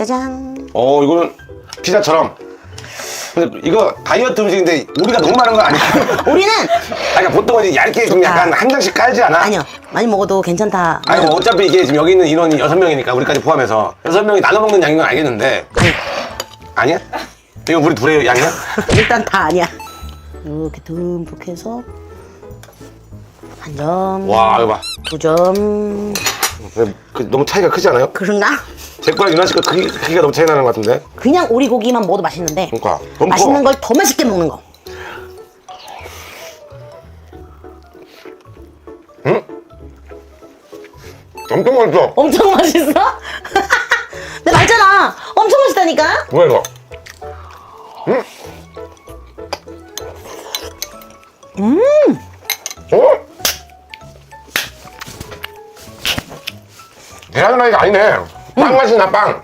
짜잔. 어 이거는 피자처럼. 근데 이거 다이어트 음식인데 우리가 너무 많은 거 아니야? 우리는 아니 보통은 이제 얇게 좀 약간 한 장씩 깔지 않아? 아니요 많이 먹어도 괜찮다. 아니 뭐 어차피 이게 지금 여기 있는 인원이 여섯 명이니까 우리까지 포함해서 여섯 명이 나눠 먹는 양인 건 알겠는데 아니야? 이거 우리 둘의 양이야? 일단 다 아니야. 이렇게 듬뿍 해서 한 점, 와 이거 봐. 두 점. 근데 그 너무 차이가 크지 않아요? 그런가? 제 거랑 유나 씨거 크기, 크기가 너무 차이 나는 것 같은데? 그냥 오리고기만 먹어도 맛있는데 그러니까 너무 맛있는 커. 걸더 맛있게 먹는 거. 엄청 맛있어. 엄청 맛있어? 내가 말잖아. 엄청 맛있다니까. 뭐야 이거? 음. 어? 계란후라이가 아니네. 빵 맛이 나 빵.